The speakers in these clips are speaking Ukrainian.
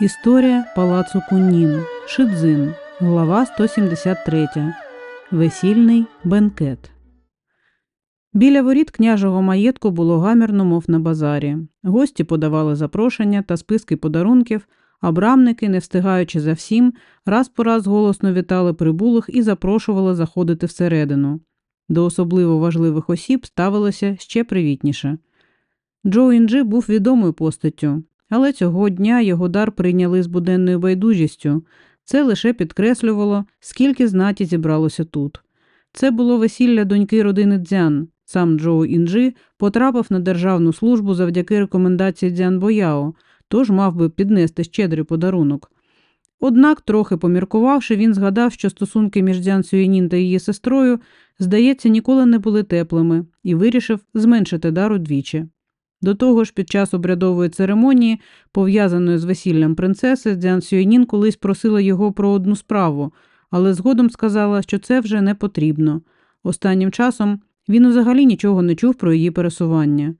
Історія палацу Куннін. Шидзин. Глава 173. Весільний бенкет. Біля воріт княжого маєтку було гамірно, мов на базарі. Гості подавали запрошення та списки подарунків, а брамники, не встигаючи за всім, раз по раз голосно вітали прибулих і запрошували заходити всередину. До особливо важливих осіб ставилося ще привітніше. Джо Інджі був відомою постаттю, але цього дня його дар прийняли з буденною байдужістю. Це лише підкреслювало, скільки знаті зібралося тут. Це було весілля доньки родини Дзян. Сам Джоу Інджі потрапив на державну службу завдяки рекомендації Дзян Бояо, тож мав би піднести щедрий подарунок. Однак, трохи поміркувавши, він згадав, що стосунки між Дзян Сюєнін та її сестрою, здається, ніколи не були теплими, і вирішив зменшити дар удвічі. До того ж, під час обрядової церемонії, пов'язаної з весіллям принцеси, Дзян Сюєнін колись просила його про одну справу, але згодом сказала, що це вже не потрібно. Останнім часом він взагалі нічого не чув про її пересування.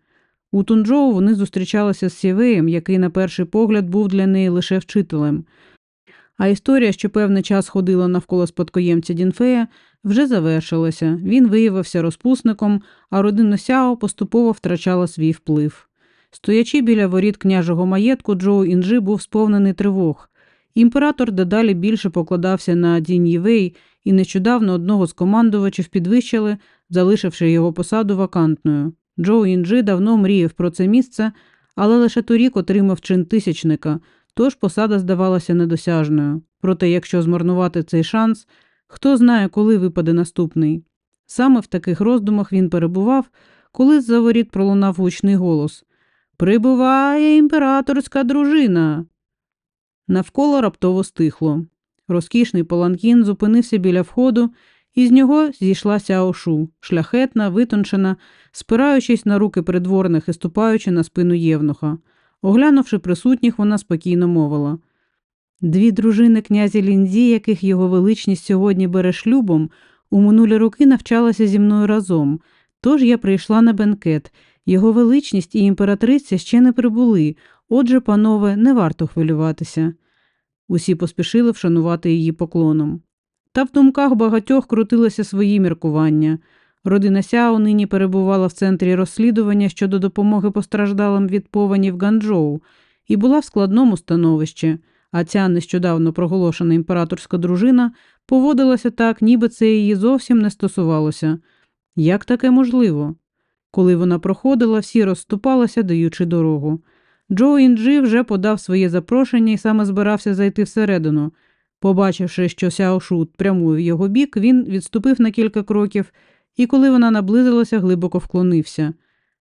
У Тунджоу вони зустрічалися з Сівеєм, який на перший погляд був для неї лише вчителем. А історія, що певний час ходила навколо спадкоємця Дінфея, вже завершилася. Він виявився розпусником, а родина Сяо поступово втрачала свій вплив. Стоячи біля воріт княжого маєтку, Джоу Інджі був сповнений тривог. Імператор дедалі більше покладався на Дінь Євей, і нещодавно одного з командувачів підвищили, залишивши його посаду вакантною. Джоу Інджі давно мріяв про це місце, але лише торік отримав чин тисячника, тож посада здавалася недосяжною. Проте, якщо змарнувати цей шанс, хто знає, коли випаде наступний. Саме в таких роздумах він перебував, коли з-за воріт пролунав гучний голос Прибуває імператорська дружина. Навколо раптово стихло. Розкішний паланкін зупинився біля входу, і з нього зійшла Сяошу, шляхетна, витончена, спираючись на руки придворних і ступаючи на спину євнуха. Оглянувши присутніх, вона спокійно мовила Дві дружини князя Лінзі, яких його величність сьогодні бере шлюбом, у минулі роки навчалася зі мною разом, тож я прийшла на бенкет. Його величність і імператриця ще не прибули, отже, панове, не варто хвилюватися. Усі поспішили вшанувати її поклоном. Та в думках багатьох крутилися свої міркування. Родина Сяо нині перебувала в центрі розслідування щодо допомоги постраждалим від повені в Ганчжоу і була в складному становищі, а ця нещодавно проголошена імператорська дружина поводилася так, ніби це її зовсім не стосувалося. Як таке можливо? Коли вона проходила, всі розступалися, даючи дорогу. Джо Інджі вже подав своє запрошення і саме збирався зайти всередину. Побачивши, що Сяошут прямує в його бік, він відступив на кілька кроків і, коли вона наблизилася, глибоко вклонився.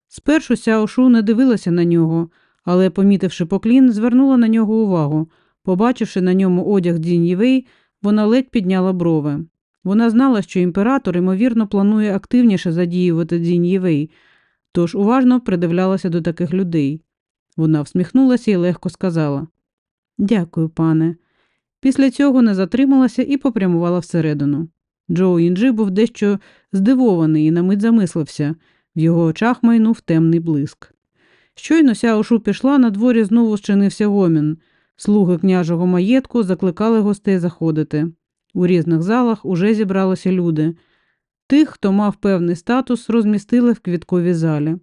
Спершу Сяошу не дивилася на нього, але, помітивши поклін, звернула на нього увагу. Побачивши на ньому одяг Дін'євей, вона ледь підняла брови. Вона знала, що імператор, ймовірно, планує активніше задіювати Дін'євей, тож уважно придивлялася до таких людей. Вона всміхнулася і легко сказала Дякую, пане. Після цього не затрималася і попрямувала всередину. Джоу Інджі був дещо здивований і на мить замислився в його очах майнув темний блиск. Щойно Сяошу пішла, на дворі знову зчинився гомін. Слуги княжого маєтку закликали гостей заходити. У різних залах уже зібралися люди. Тих, хто мав певний статус, розмістили в квітковій залі.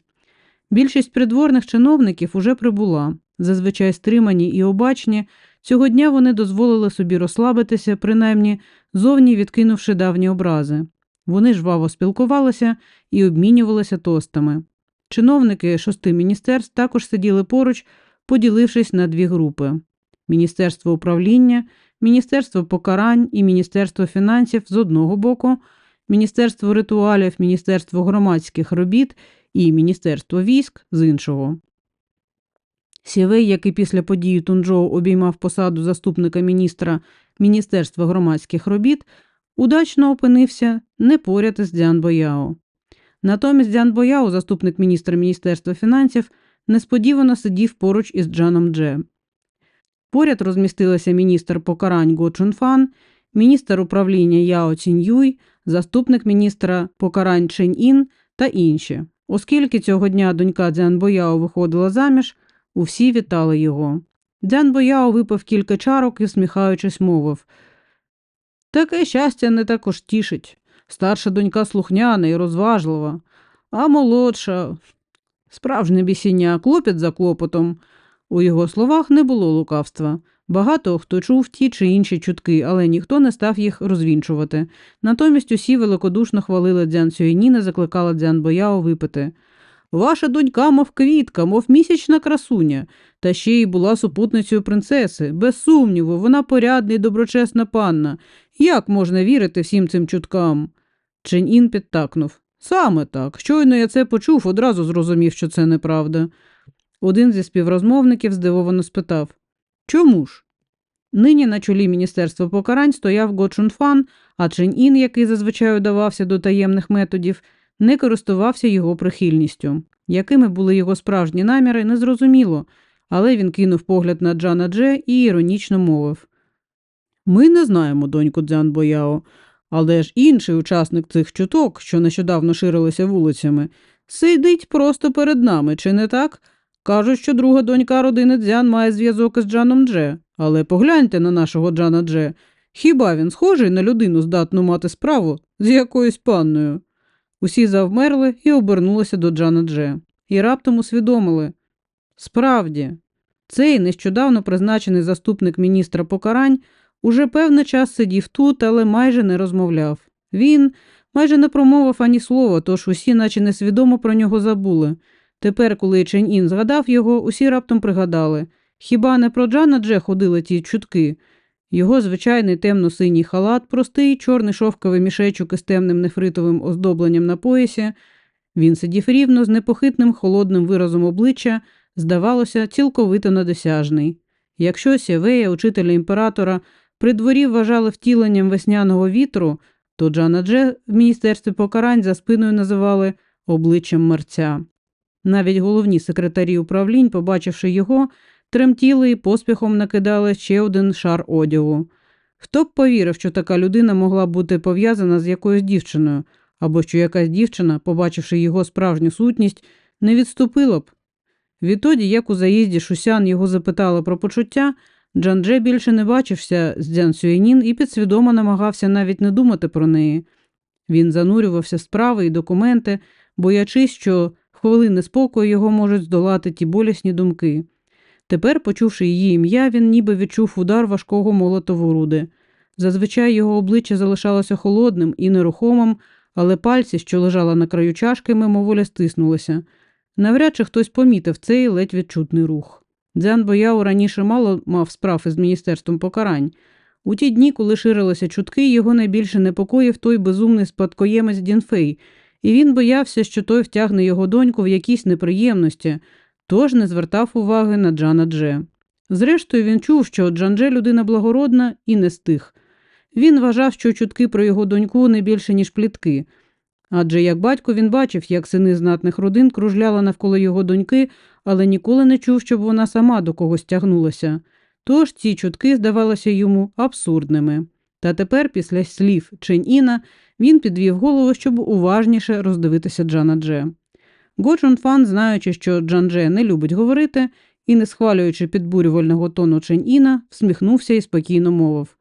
Більшість придворних чиновників уже прибула. Зазвичай стримані і обачні, цього дня вони дозволили собі розслабитися, принаймні зовні відкинувши давні образи. Вони жваво спілкувалися і обмінювалися тостами. Чиновники шести міністерств також сиділи поруч, поділившись на дві групи: Міністерство управління, Міністерство покарань і Міністерство фінансів з одного боку, Міністерство ритуалів, Міністерство громадських робіт і Міністерство військ з іншого. Сівей, який після події Тунджоу обіймав посаду заступника міністра Міністерства громадських робіт, удачно опинився не поряд із Дзян Бояо. Натомість Дзян Бояо, заступник міністра Міністерства фінансів, несподівано сидів поруч із Джаном Дже. Поряд розмістилися міністр покарань Го Чунфан, міністр управління Яо Ціньюй, заступник міністра покарань Чень Ін та інші. Оскільки цього дня донька Дзян Бояо виходила заміж, усі вітали його. Дзян Бояо випив кілька чарок і, всміхаючись, мовив. Таке щастя не також тішить. Старша донька слухняна і розважлива, а молодша справжнє бісіння, клопіт за клопотом. У його словах не було лукавства. Багато хто чув ті чи інші чутки, але ніхто не став їх розвінчувати. Натомість усі великодушно хвалили Дзян Сюєніна, закликала Дзян Бояо випити. Ваша донька, мов квітка, мов місячна красуня, та ще й була супутницею принцеси. Без сумніву, вона порядна і доброчесна панна. Як можна вірити всім цим чуткам? Чень-Ін підтакнув. Саме так. Щойно я це почув, одразу зрозумів, що це неправда. Один зі співрозмовників здивовано спитав Чому ж? Нині на чолі Міністерства покарань стояв Го Чунфан, а Чень-Ін, який зазвичай удавався до таємних методів, не користувався його прихильністю. Якими були його справжні наміри, незрозуміло, але він кинув погляд на Джана Дже і іронічно мовив Ми не знаємо доньку Дзян Бояо, але ж інший учасник цих чуток, що нещодавно ширилися вулицями, сидить просто перед нами, чи не так? Кажуть, що друга донька родини Дзян має зв'язок із Джаном Дже, але погляньте на нашого Джана Дже. Хіба він схожий на людину, здатну мати справу з якоюсь панною? Усі завмерли і обернулися до Джана Дже. І раптом усвідомили. Справді, цей нещодавно призначений заступник міністра покарань уже певний час сидів тут, але майже не розмовляв. Він майже не промовив ані слова, тож усі, наче несвідомо про нього забули. Тепер, коли Чень Ін згадав його, усі раптом пригадали. Хіба не про Джана Дже ходили ті чутки? Його звичайний темно-синій халат, простий чорний шовковий мішечок із темним нефритовим оздобленням на поясі. Він сидів рівно з непохитним холодним виразом обличчя, здавалося, цілковито недосяжний. Якщо Сєвея, учителя імператора, при дворі вважали втіленням весняного вітру, то Джана Дже в міністерстві покарань за спиною називали обличчям мерця. Навіть головні секретарі управлінь, побачивши його, тремтіли і поспіхом накидали ще один шар одягу. Хто б повірив, що така людина могла бути пов'язана з якоюсь дівчиною, або що якась дівчина, побачивши його справжню сутність, не відступила б. Відтоді, як у заїзді Шусян його запитали про почуття, Джандже більше не бачився з Дзян Сюєнін і підсвідомо намагався навіть не думати про неї. Він занурювався в справи і документи, боячись, що хвилини спокою його можуть здолати ті болісні думки. Тепер, почувши її ім'я, він ніби відчув удар важкого молота в. Зазвичай його обличчя залишалося холодним і нерухомим, але пальці, що лежали на краю чашки, мимоволі стиснулися. Навряд чи хтось помітив цей ледь відчутний рух. Дзян Бояо раніше мало мав справ із міністерством покарань. У ті дні, коли ширилися чутки, його найбільше непокоїв той безумний спадкоємець Дінфей, і він боявся, що той втягне його доньку в якісь неприємності, тож не звертав уваги на Джана Дже. Зрештою, він чув, що Джандже людина благородна і не стих. Він вважав, що чутки про його доньку не більше, ніж плітки. Адже як батько він бачив, як сини знатних родин кружляли навколо його доньки, але ніколи не чув, щоб вона сама до когось тягнулася. Тож ці чутки здавалися йому абсурдними. Та тепер, після слів Чень Іна, він підвів голову, щоб уважніше роздивитися Джана Дже. Го Фан, знаючи, що Джан Дже не любить говорити, і, не схвалюючи підбурювального тону Чень Іна, всміхнувся і спокійно мовив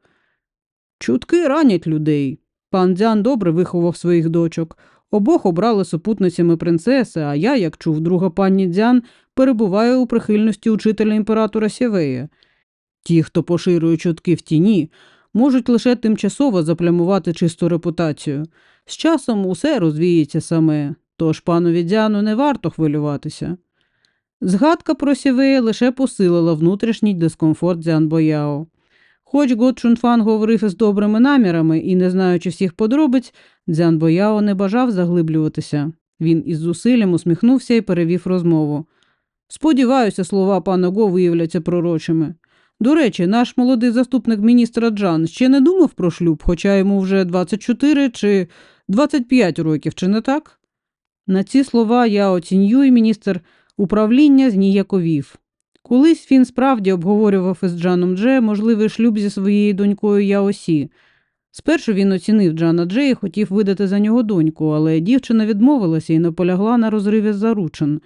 Чутки ранять людей. Пан Дзян добре виховав своїх дочок. Обох обрали супутницями принцеси, а я, як чув друга пані Дзян, перебуваю у прихильності учителя імператора Сєвея. Ті, хто поширює чутки в тіні, можуть лише тимчасово заплямувати чисту репутацію. З часом усе розвіється саме, тож панові Дзяну не варто хвилюватися. Згадка про Сєвея лише посилила внутрішній дискомфорт Дзян Бояо. Хоч Го Чунфан говорив із добрими намірами і, не знаючи всіх подробиць, Дзян Бояо не бажав заглиблюватися. Він із зусиллям усміхнувся і перевів розмову. Сподіваюся, слова пана Го виявляться пророчими. До речі, наш молодий заступник міністра Джан ще не думав про шлюб, хоча йому вже 24 чи 25 років, чи не так? На ці слова я оцінюю і міністр управління зніяковів. Колись він справді обговорював із Джаном Дже можливий шлюб зі своєю донькою Яосі. Спершу він оцінив Джана Дже і хотів видати за нього доньку, але дівчина відмовилася і наполягла на розриві заручин.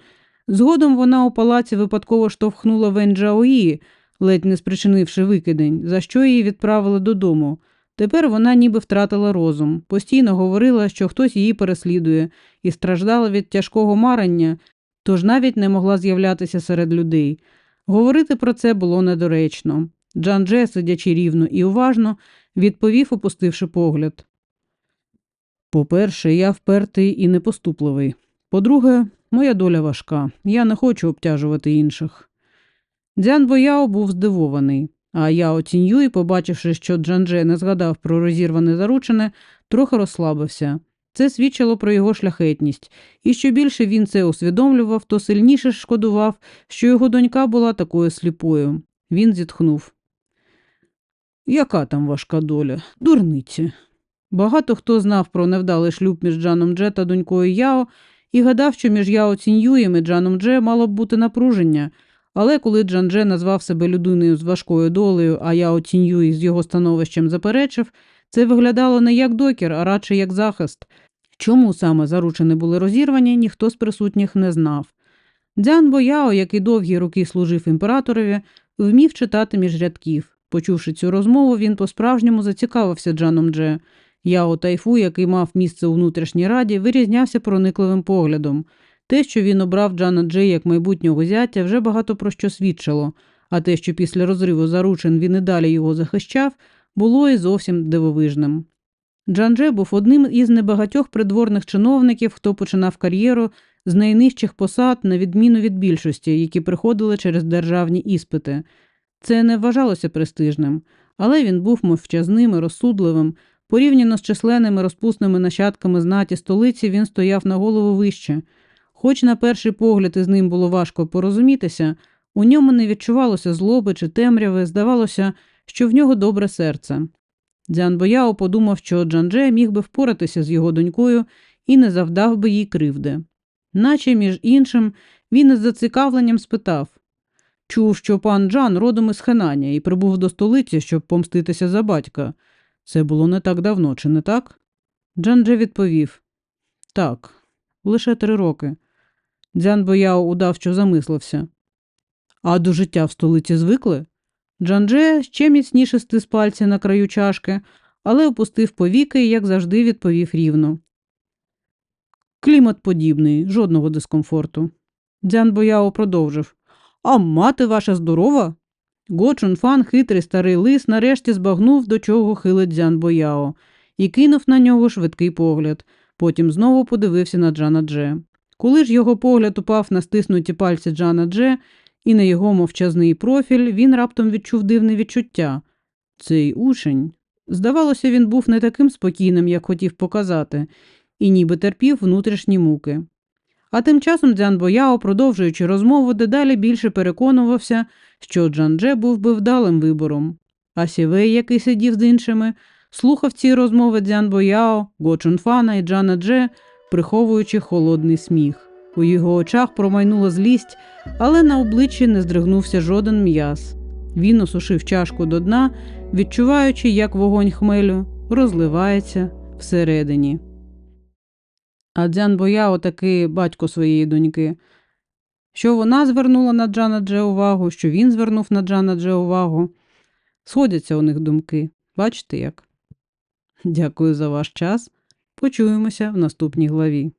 Згодом вона у палаці випадково штовхнула Вен Джаої, ледь не спричинивши викидень, за що її відправили додому. Тепер вона ніби втратила розум, постійно говорила, що хтось її переслідує, і страждала від тяжкого марення, тож навіть не могла з'являтися серед людей. Говорити про це було недоречно. Джан Дже, сидячи рівно і уважно, відповів, опустивши погляд. По-перше, я впертий і непоступливий. По-друге, моя доля важка. Я не хочу обтяжувати інших. Дзян Бояо був здивований, а я Яо Ціньюй, побачивши, що Джандже не згадав про розірване заручене, трохи розслабився. Це свідчило про його шляхетність, і що більше він це усвідомлював, то сильніше шкодував, що його донька була такою сліпою. Він зітхнув. Яка там важка доля? Дурниці. Багато хто знав про невдалий шлюб між Джаном Дже та донькою Яо і гадав, що між Яо Ціньюєм і Джаном Дже мало б бути напруження, але коли Джан Дже назвав себе людиною з важкою долею, а Яо Ціньюй з його становищем заперечив, це виглядало не як докір, а радше як захист. Чому саме заручені були розірвані, ніхто з присутніх не знав. Дзян Бояо, який довгі роки служив імператорові, вмів читати між рядків. Почувши цю розмову, він по-справжньому зацікавився Джаном Дже. Яо Тайфу, який мав місце у внутрішній раді, вирізнявся проникливим поглядом. Те, що він обрав Джана Дже як майбутнього зятя, вже багато про що свідчило, а те, що після розриву заручин він і далі його захищав, було і зовсім дивовижним. Джан Дже був одним із небагатьох придворних чиновників, хто починав кар'єру з найнижчих посад, на відміну від більшості, які приходили через державні іспити. Це не вважалося престижним, але він був мовчазним і розсудливим. Порівняно з численними розпусними нащадками знаті столиці він стояв на голову вище. Хоч на перший погляд із ним було важко порозумітися, у ньому не відчувалося злоби чи темряви, здавалося, що в нього добре серце. Дзян Бояо подумав, що Джандже міг би впоратися з його донькою і не завдав би їй кривди. Наче, між іншим, він із зацікавленням спитав Чув, що пан Джан родом із Хенання і прибув до столиці, щоб помститися за батька. Це було не так давно, чи не так? Джандже відповів Так, лише три роки. Дзян Бояо удав, що замислився. А до життя в столиці звикли? Джандже ще міцніше стис пальці на краю чашки, але опустив повіки і, як завжди, відповів рівно. Клімат подібний, жодного дискомфорту. Дзян Бояо продовжив. А мати ваша здорова? Го Чунфан, хитрий старий лис, нарешті збагнув, до чого хилить Дзян Бояо, і кинув на нього швидкий погляд. Потім знову подивився на Джана Дже. Коли ж його погляд упав на стиснуті пальці Джана Дже і на його мовчазний профіль, він раптом відчув дивне відчуття. Цей учень. Здавалося, він був не таким спокійним, як хотів показати, і ніби терпів внутрішні муки. А тим часом Дзян Бояо, продовжуючи розмову, дедалі більше переконувався, що Джан Дже був би вдалим вибором. А Сівей, який сидів з іншими, слухав ці розмови Дзян Бояо, Го Чунфана і Джана Дже, приховуючи холодний сміх. У його очах промайнула злість, але на обличчі не здригнувся жоден м'яз. Він осушив чашку до дна, відчуваючи, як вогонь хмелю розливається всередині. А Дзян Бояо таки батько своєї доньки. Що вона звернула на Джана Дже увагу, що він звернув на Джана Дже увагу. Сходяться у них думки. Бачите як? Дякую за ваш час. Почуємося в наступній главі.